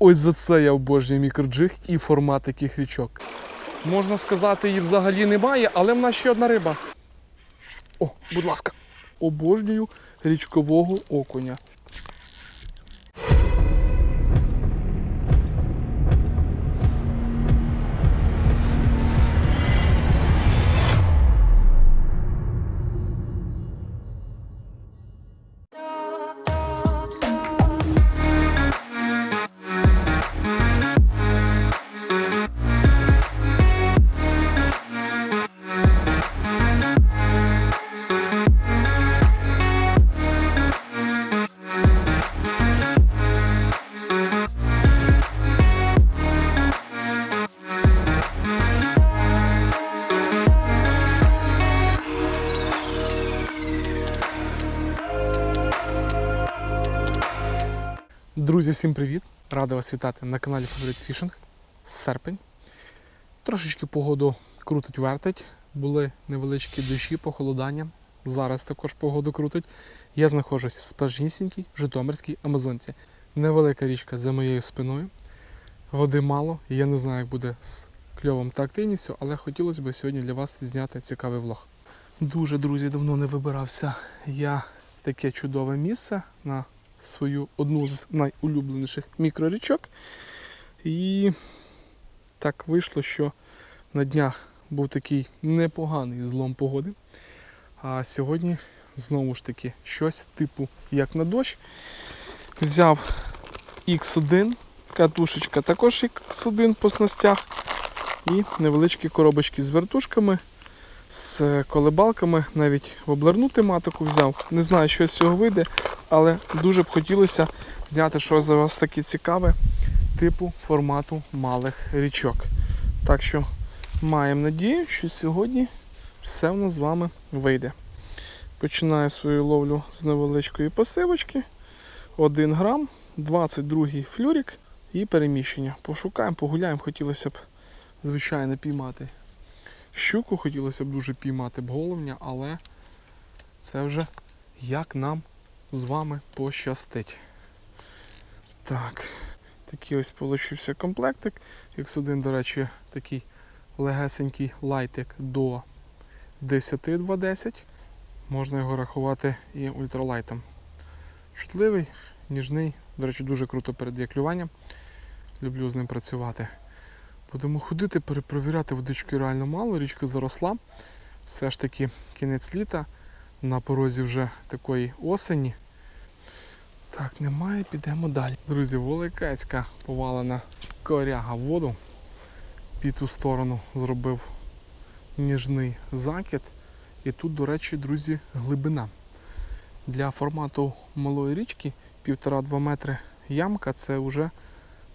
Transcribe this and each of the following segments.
Ось за це я обожнюю мікроджиг і формат таких річок. Можна сказати, її взагалі немає, але в нас ще одна риба. О, будь ласка, обожнюю річкового окуня. Всім привіт! Радий вас вітати на каналі Favorite Fishing. Серпень. Трошечки погоду крутить вертить. Були невеличкі дощі, похолодання. Зараз також погоду крутить. Я знаходжусь в справжнісінькій Житомирській Амазонці. Невелика річка за моєю спиною. Води мало, і я не знаю, як буде з кльовом та активністю, але хотілося б сьогодні для вас зняти цікавий влог. Дуже, друзі, давно не вибирався я в таке чудове місце на свою одну з найулюбленіших мікрорічок. І так вийшло, що на днях був такий непоганий злом погоди. А сьогодні знову ж таки щось типу як на дощ. Взяв X1, катушечка також X1 по снастях. І невеличкі коробочки з вертушками, з колебалками, навіть воблерну тематику взяв. Не знаю, що з цього вийде, але дуже б хотілося зняти щось за вас таке цікаве, типу формату малих річок. Так що маємо надію, що сьогодні все в нас з вами вийде. Починаю свою ловлю з невеличкої пасивочки. 1 грам, 22 флюрик і переміщення. Пошукаємо, погуляємо, хотілося б, звичайно, піймати щуку, хотілося б дуже піймати б головня, але це вже як нам з вами пощастить. Так, такий ось получився комплектик. X1, до речі, такий легесенький лайтик до 10-210. Можна його рахувати і ультралайтом. Чутливий, ніжний, до речі, дуже круто перед яклюванням. Люблю з ним працювати. Будемо ходити, перепровіряти водички реально мало, річка заросла. Все ж таки кінець літа, на порозі вже такої осені. Так, немає, підемо далі. Друзі, великецька повалена коряга воду. Під ту сторону зробив ніжний закид. І тут, до речі, друзі, глибина. Для формату малої річки 1,5-2 метри ямка це вже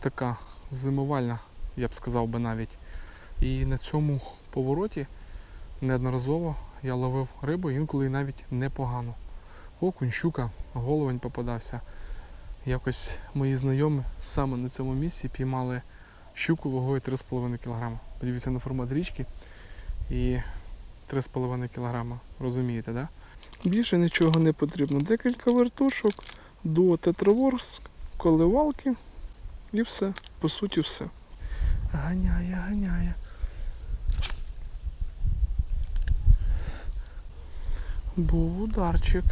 така зимувальна, я б сказав би навіть. І на цьому повороті неодноразово я ловив рибу, інколи навіть непогано. Окунь, щука, головень попадався. Якось мої знайомі саме на цьому місці піймали щуку вагою 3,5 кг. Подивіться на формат річки і 3,5 кг. Розумієте, да? Більше нічого не потрібно. Декілька вертушок, дуо тетраворс, коливалки і все. По суті, все. Ганяє, ганяє. Був ударчик.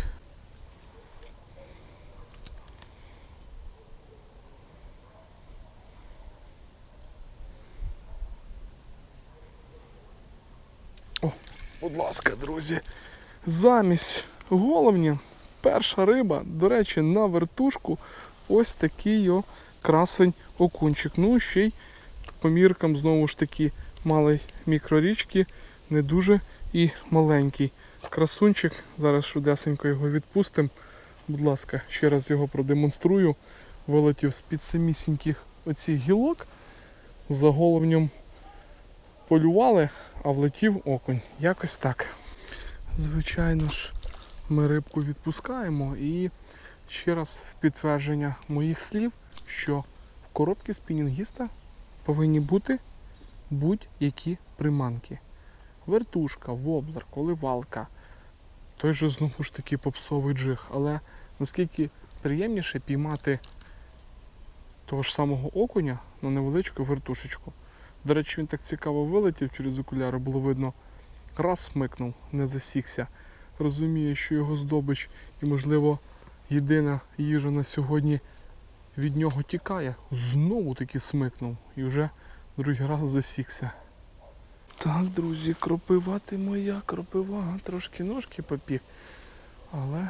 О, будь ласка, друзі. Замість головня перша риба, до речі, на вертушку ось такий о красень окунчик. Ну, ще й по міркам знову ж таки малий мікрорічки, не дуже і маленький. Красунчик, зараз швидесенько його відпустимо. Будь ласка, ще раз його продемонструю. Вилетів з-під самісіньких оцих гілок. За головнем полювали, а влетів окунь. Якось так. Звичайно ж, ми рибку відпускаємо і ще раз в підтвердження моїх слів, що в коробці спінінгіста повинні бути будь-які приманки. Вертушка, воблер, коливалка, той же знову ж таки попсовий джиг. Але наскільки приємніше піймати того ж самого окуня на невеличку вертушечку. До речі, він так цікаво вилетів через окуляри, було видно, раз смикнув, не засікся. Розуміє, що його здобич і, можливо, єдина їжа на сьогодні від нього тікає. Знову таки смикнув і вже другий раз засікся. Так, друзі, кропива ти моя, кропива, трошки ножки попік. Але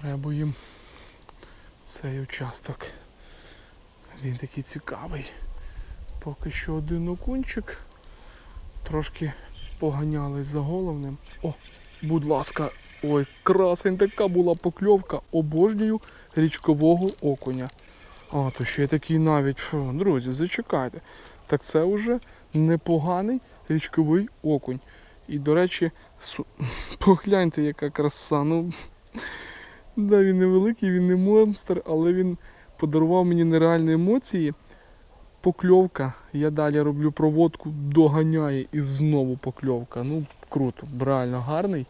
треба їм цей участок. Він такий цікавий. Поки що один окунчик. Трошки поганялись за головним. О, будь ласка, ой, красень, така була покльовка. Обожнюю річкового окуня. А, то ще такий навіть. Фу, друзі, зачекайте. Так це вже непоганий річковий окунь. І, до речі, су... погляньте, яка краса. Ну, да, він невеликий, він не монстр, але він подарував мені нереальні емоції. Покльовка. Я далі роблю проводку, доганяє і знову покльовка. Ну, круто, реально гарний.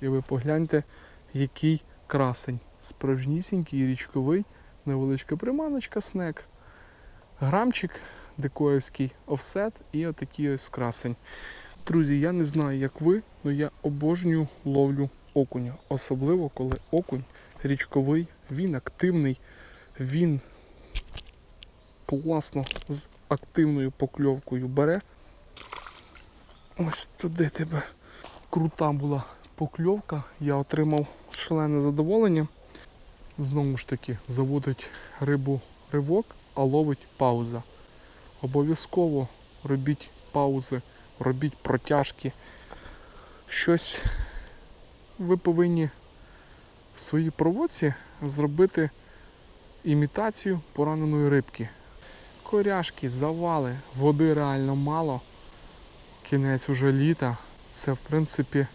І ви погляньте, який красень. Справжнісінький річковий, невеличка приманочка, снек. Грамчик декоївський офсет і отакий ось красень. Друзі, я не знаю, як ви, але я обожнюю ловлю окуня. Особливо, коли окунь річковий, він активний, він класно з активною покльовкою бере. Ось туди тебе крута була покльовка. Я отримав шалене задоволення. Знову ж таки, заводить рибу ривок, а ловить пауза. Обов'язково робіть паузи, робіть протяжки. Щось ви повинні в своїй проводці зробити імітацію пораненої рибки. Коряшки, завали, води реально мало. Кінець уже літа. Це в принципі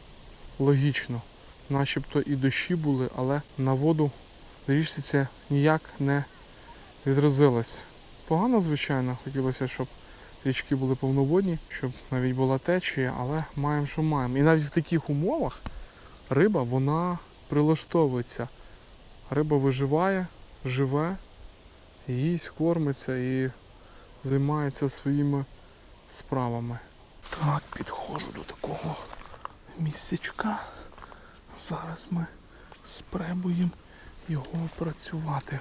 логічно. Начебто і дощі були, але на воду річці це ніяк не відразилось. Погано, звичайно, хотілося, щоб річки були повноводні, щоб навіть була течія, але маємо, що маємо. І навіть в таких умовах риба вона прилаштовується. Риба виживає, живе, їсть, кормиться і займається своїми справами. Так, підходжу до такого місцячка. Зараз ми спробуємо його опрацювати.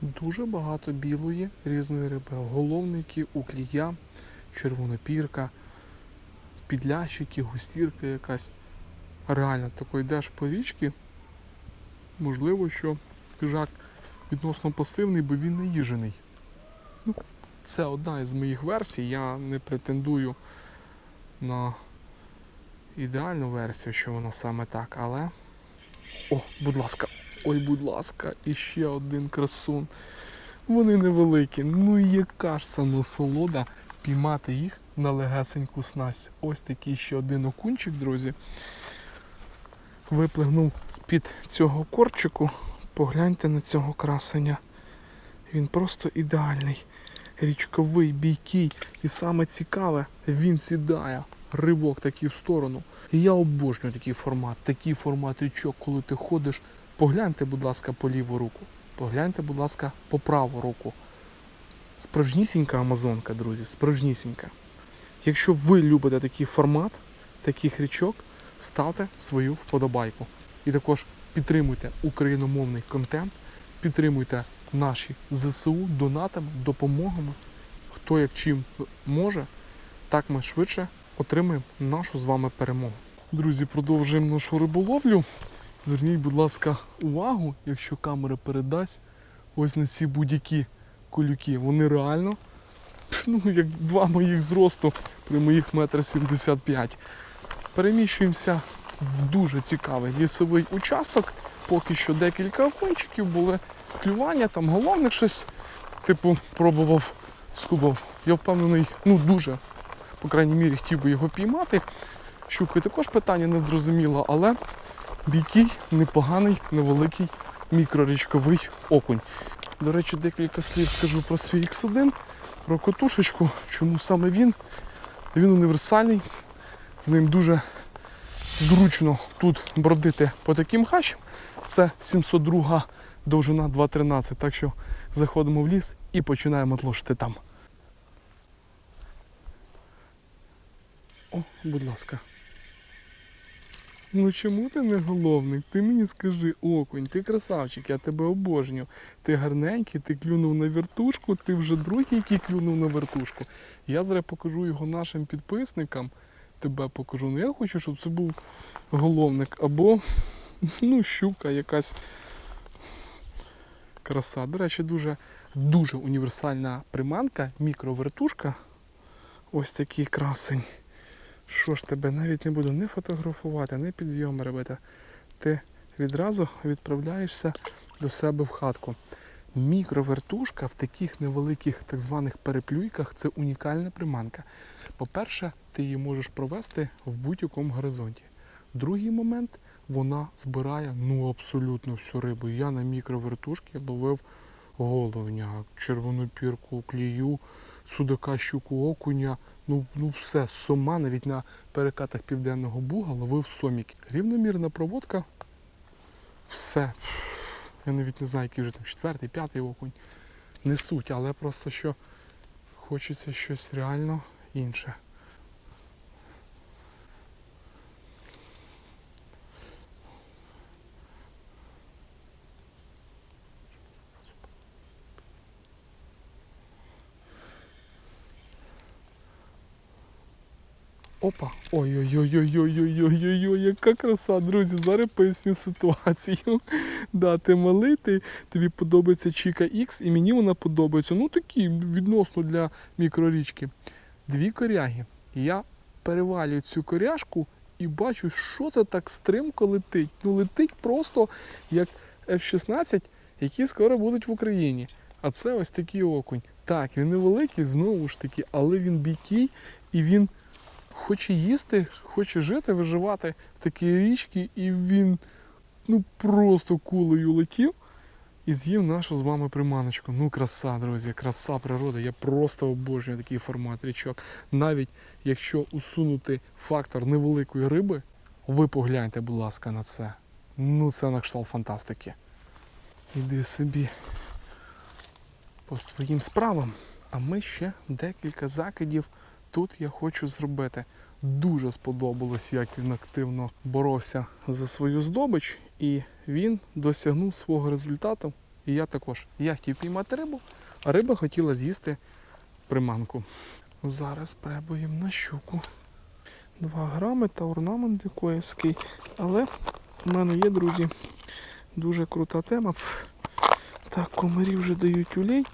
Дуже багато білої різної риби. Головники, уклія, червонопірка, підлящики, густірка якась. Реально тако йдеш по річці. Можливо, що хижак відносно пасивний, бо він не їжений. Ну, це одна із моїх версій. Я не претендую на ідеальну версію, що воно саме так, але. О, будь ласка, ой, будь ласка, і ще один красун. Вони невеликі. Ну яка ж це насолода піймати їх на легесеньку снасть. Ось такий ще один окунчик, друзі. Виплигнув з-під цього корчику. Погляньте на цього красення. Він просто ідеальний. Річковий, бійкий. І саме цікаве, він сідає. Ривок такий в сторону. І я обожнюю такий формат, такий формат річок, коли ти ходиш. Погляньте, будь ласка, по ліву руку. Погляньте, будь ласка, по праву руку. Справжнісінька Амазонка, друзі, справжнісінька. Якщо ви любите такий формат, таких річок, ставте свою вподобайку. І також підтримуйте україномовний контент, підтримуйте наші ЗСУ донатами, допомогами. Хто як чим може, так ми швидше отримаємо нашу з вами перемогу. Друзі, продовжуємо нашу риболовлю. Зверніть, будь ласка, увагу, якщо камера передасть, ось на ці будь-які колюки. Вони реально, ну, як два моїх зросту при моїх метр 75. Переміщуємося в дуже цікавий лісовий участок. Поки що декілька окончиків були клювання, там головних щось, типу, пробував, скубав. Я впевнений, ну дуже, по крайній мірі, хотів би його піймати. Щукою також питання не зрозуміло, але бійкий, непоганий, невеликий мікрорічковий окунь. До речі, декілька слів скажу про свій X1, про котушечку. Чому саме він? Він універсальний, з ним дуже зручно тут бродити по таким хащам. Це 702 довжина 2,13. Так що заходимо в ліс і починаємо тлошити там. О, будь ласка. Ну чому ти не головник? Ти мені скажи, окунь, ти красавчик, я тебе обожнюю. Ти гарненький, ти клюнув на вертушку, ти вже другий, який клюнув на вертушку. Я зараз покажу його нашим підписникам. Тебе покажу. Ну я хочу, щоб це був головник або ну, щука якась краса. До речі, дуже, дуже універсальна приманка, мікровертушка. Ось такий красень. Що ж тебе навіть не буду не фотографувати, не підйоми робити. Ти відразу відправляєшся до себе в хатку. Мікровертушка в таких невеликих так званих переплюйках це унікальна приманка. По-перше, ти її можеш провести в будь-якому горизонті. Другий момент вона збирає ну абсолютно всю рибу. Я на мікровертушки ловив головня, червону пірку, клію, судака, щуку, окуня. Ну, ну все, сома навіть на перекатах Південного Буга ловив сомік. Рівномірна проводка. Все. Я навіть не знаю, який вже там четвертий, п'ятий окунь. Не суть, але просто що хочеться щось реально інше. Опа. Ой-ой-ой-ой-ой-ой-ой-ой, яка краса, друзі. Зараз поясню ситуацію. Да, ти малий, ти, тобі подобається Чіка X, і мені вона подобається. Ну такі відносно для мікрорічки. Дві коряги. Я перевалюю цю коряшку і бачу, що це так стримко летить. Ну летить просто як F-16, які скоро будуть в Україні. А це ось такий окунь. Так, він невеликий, знову ж таки, але він бійкий і він хоче їсти, хоче жити, виживати в такій річці, і він ну просто кулею летів і з'їв нашу з вами приманочку. Ну, краса, друзі, краса природи. Я просто обожнюю такий формат річок. Навіть якщо усунути фактор невеликої риби, ви погляньте, будь ласка, на це. Ну, це на кшталт фантастики. Іди собі по своїм справам. А ми ще декілька закидів тут я хочу зробити. Дуже сподобалось, як він активно боровся за свою здобич, і він досягнув свого результату. І я також. Я хотів піймати рибу, а риба хотіла з'їсти приманку. Зараз пробуємо на щуку. 2 грами та орнамент дикоївський. Але в мене є, друзі, дуже крута тема. Так, комарі вже дають улей.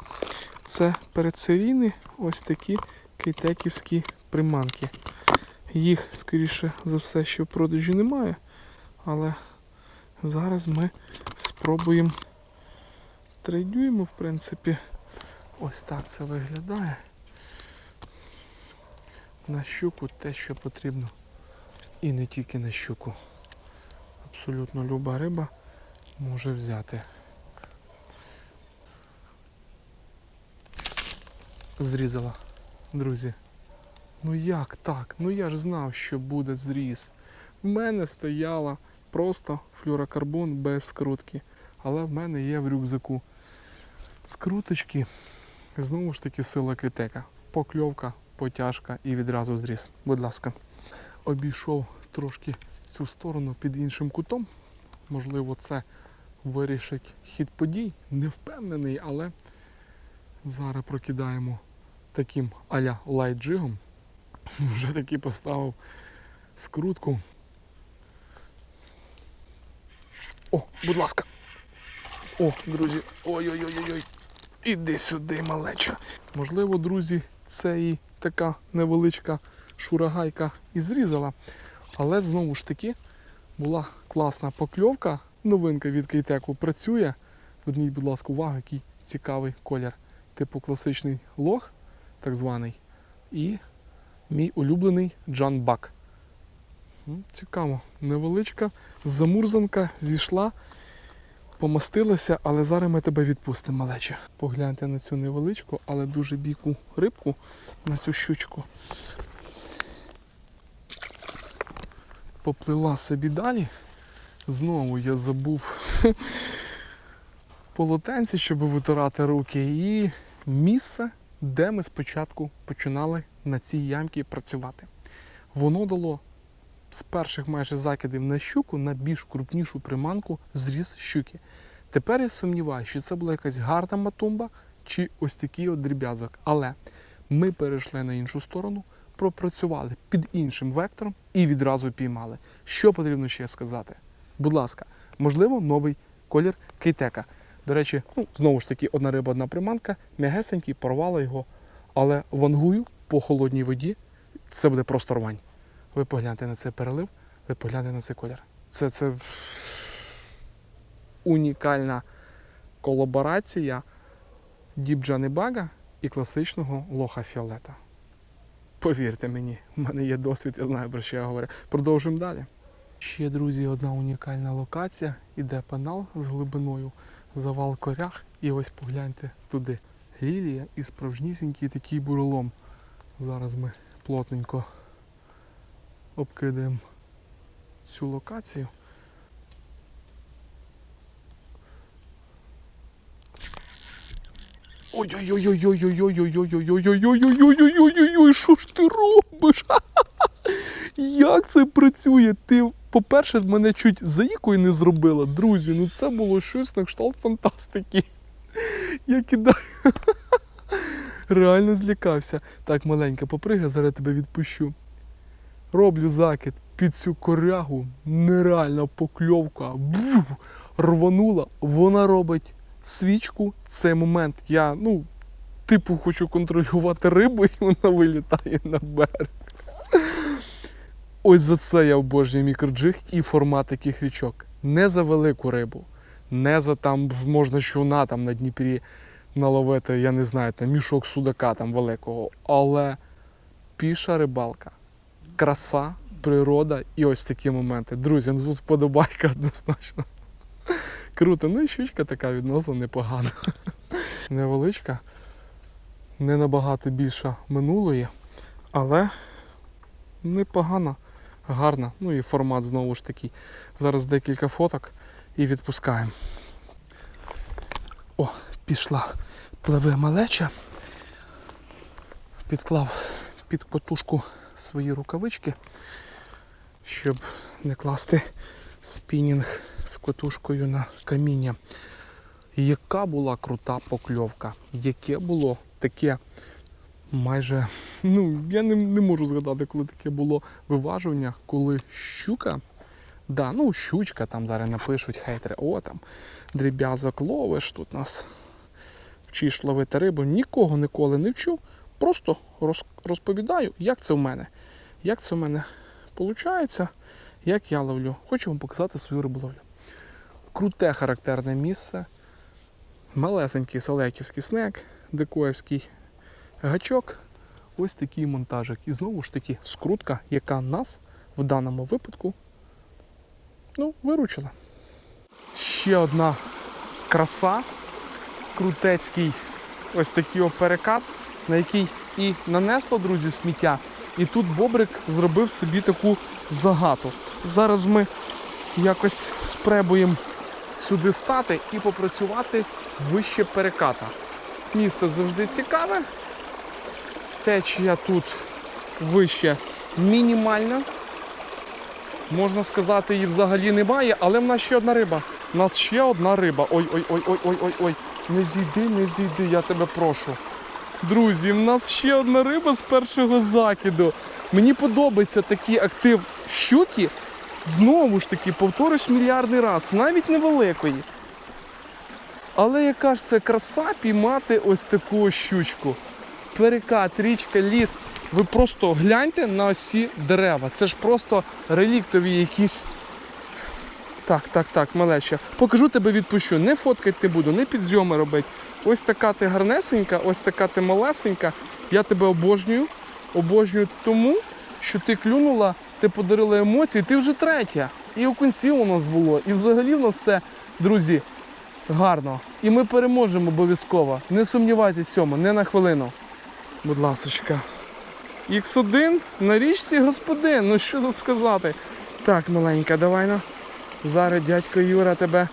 Це передсерійні ось такі кейтеківські приманки. Їх, скоріше за все, що в продажі немає. Але зараз ми спробуємо трейдуємо, в принципі. Ось так це виглядає. На щуку те, що потрібно. І не тільки на щуку. Абсолютно люба риба може взяти. Зрізала, друзі. Ну як так? Ну я ж знав, що буде зріз. В мене стояла просто флюрокарбон без скрутки. Але в мене є в рюкзаку скруточки. Знову ж таки сила китека. Покльовка, потяжка і відразу зріз. Будь ласка. Обійшов трошки цю сторону під іншим кутом. Можливо, це вирішить хід подій. Не впевнений, але зараз прокидаємо таким а-ля лайт-джигом. Вже таки поставив скрутку. О, будь ласка. О, друзі, ой-ой-ой-ой. Іди сюди, малеча. Можливо, друзі, це і така невеличка шурагайка і зрізала. Але знову ж таки була класна покльовка. Новинка від Кейтеку працює. Зверніть, будь ласка, увагу, який цікавий колір. Типу класичний лох, так званий. І мій улюблений Джан Бак. Цікаво, невеличка замурзанка зійшла, помастилася, але зараз ми тебе відпустимо, малече. Погляньте на цю невеличку, але дуже бійку рибку, на цю щучку. Поплила собі далі. Знову я забув полотенці, щоб витирати руки, і місце, де ми спочатку починали на цій ямці працювати. Воно дало з перших майже закидів на щуку на більш крупнішу приманку зріз щуки. Тепер я сумніваюся, чи це була якась гарна матумба, чи ось такий от дріб'язок. Але ми перейшли на іншу сторону, пропрацювали під іншим вектором і відразу піймали. Що потрібно ще сказати? Будь ласка, можливо, новий колір кейтека. До речі, ну, знову ж таки, одна риба, одна приманка, м'ягесенький, порвала його. Але вангую по холодній воді це буде просто рвань. Ви погляньте на цей перелив, ви погляньте на цей колір. Це, це унікальна колаборація дібджани бага і класичного лоха фіолета. Повірте мені, в мене є досвід, я знаю про що я говорю. Продовжуємо далі. Ще, друзі, одна унікальна локація. Іде пенал з глибиною, завал корях. І ось погляньте туди. Лілія і справжнісінький такий бурелом. Зараз ми плотненько обкидаємо цю локацію. Ой-ой-ой-ой-ой-ой-ой-ой-ой-ой-ой-ой-ой-ой-ой-ой-ой-ой, що ж ти робиш? Як це працює? Ти, по-перше, мене чуть заїкою не зробила. Друзі, ну це було щось на кшталт фантастики. Я кидаю. Реально злякався. Так, маленька, попригай, зараз тебе відпущу. Роблю закид під цю корягу. Нереальна покльовка. Бу! Рванула. Вона робить свічку. Цей момент я, ну, типу, хочу контролювати рибу, і вона вилітає на берег. Ось за це я обожнюю мікроджиг і формат таких річок. Не за велику рибу, не за там можна щуна там на Дніпрі наловити, я не знаю, там мішок судака там великого. Але піша рибалка, краса, природа і ось такі моменти. Друзі, ну тут подобайка однозначно. Круто, ну і щучка така відносно непогана. Невеличка, не набагато більша минулої, але непогана, гарна. Ну і формат знову ж такий. Зараз декілька фоток і відпускаємо. О, пішла пливе малеча. Підклав під котушку свої рукавички, щоб не класти спінінг з котушкою на каміння. Яка була крута покльовка, яке було таке майже, ну, я не, не можу згадати, коли таке було виважування, коли щука, да, ну, щучка, там зараз напишуть хейтери, о, там дріб'язок ловиш, тут нас вчиш ловити рибу. Нікого ніколи не вчу, просто роз, розповідаю, як це в мене. Як це в мене виходить, як я ловлю. Хочу вам показати свою риболовлю. Круте характерне місце. Малесенький салеківський снек, дикоївський гачок. Ось такий монтажик. І знову ж таки скрутка, яка нас в даному випадку ну, виручила. Ще одна краса, крутецький ось такий перекат, на який і нанесло, друзі, сміття. І тут Бобрик зробив собі таку загату. Зараз ми якось спробуємо сюди стати і попрацювати вище переката. Місце завжди цікаве. Течія тут вище мінімальна. Можна сказати, її взагалі немає, але в нас ще одна риба. У нас ще одна риба. Ой-ой-ой-ой-ой-ой-ой. Не зійди, не зійди, я тебе прошу. Друзі, в нас ще одна риба з першого закиду. Мені подобається такий актив щуки. Знову ж таки, повторюсь мільярдний раз, навіть невеликої. Але яка ж це краса піймати ось таку щучку. Перекат, річка, ліс. Ви просто гляньте на осі дерева. Це ж просто реліктові якісь. Так, так, так, малеча. Покажу тебе відпущу. Не фоткати не буду, не підзйоми робити. Ось така ти гарнесенька, ось така ти малесенька. Я тебе обожнюю. Обожнюю тому, що ти клюнула, ти подарила емоції, ти вже третя. І окунців у нас було, і взагалі в нас все, друзі, гарно. І ми переможемо обов'язково. Не сумнівайтесь в цьому, не на хвилину. Будь ласочка. Х1 на річці господин. Ну що тут сказати? Так, маленька, давай ну. Зараз дядько Юра тебе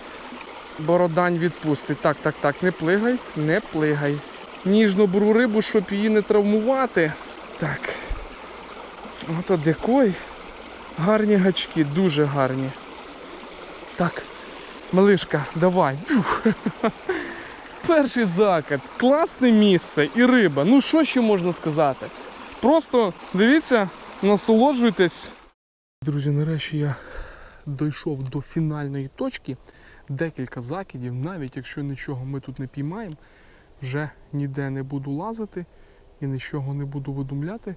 Бородань відпустить. Так, так, так, не плигай, не плигай. Ніжно беру рибу, щоб її не травмувати. Так. Ото декой. Гарні гачки, дуже гарні. Так, малишка, давай. Ух. Перший закат, класне місце і риба. Ну що ще можна сказати? Просто дивіться, насолоджуйтесь. Друзі, нарешті я дійшов до фінальної точки. Декілька закидів, навіть якщо нічого ми тут не піймаємо, вже ніде не буду лазити і нічого не буду видумляти.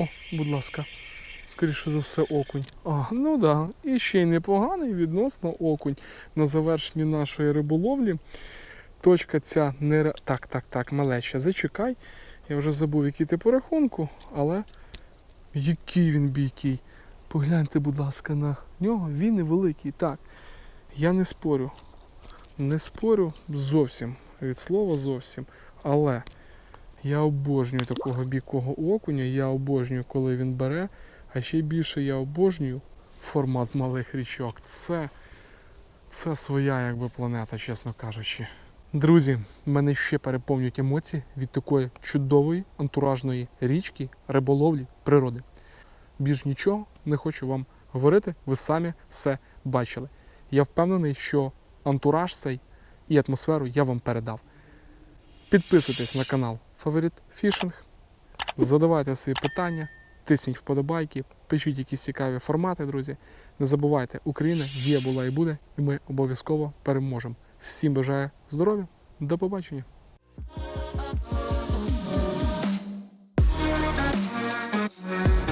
О, будь ласка, скоріше за все, окунь. А, ну да, і ще й непоганий відносно окунь на завершенні нашої риболовлі. Точка ця не. Так, так, так, малеча, зачекай. Я вже забув, який ти по рахунку, але який він бійкий. Погляньте, будь ласка, на нього. Він невеликий. Так. Я не спорю. Не спорю зовсім. Від слова зовсім. Але я обожнюю такого бійкого окуня, я обожнюю, коли він бере, а ще більше я обожнюю формат малих річок. Це, це своя якби планета, чесно кажучи. Друзі, мене ще переповнюють емоції від такої чудової антуражної річки, риболовлі, природи. Більш нічого не хочу вам говорити, ви самі все бачили. Я впевнений, що антураж цей і атмосферу я вам передав. Підписуйтесь на канал Фаворит Фішинг, задавайте свої питання, тисніть вподобайки, пишіть якісь цікаві формати, друзі. Не забувайте, Україна є, була і буде, і ми обов'язково переможемо. Всім бажаю здоров'я, до побачення. Thank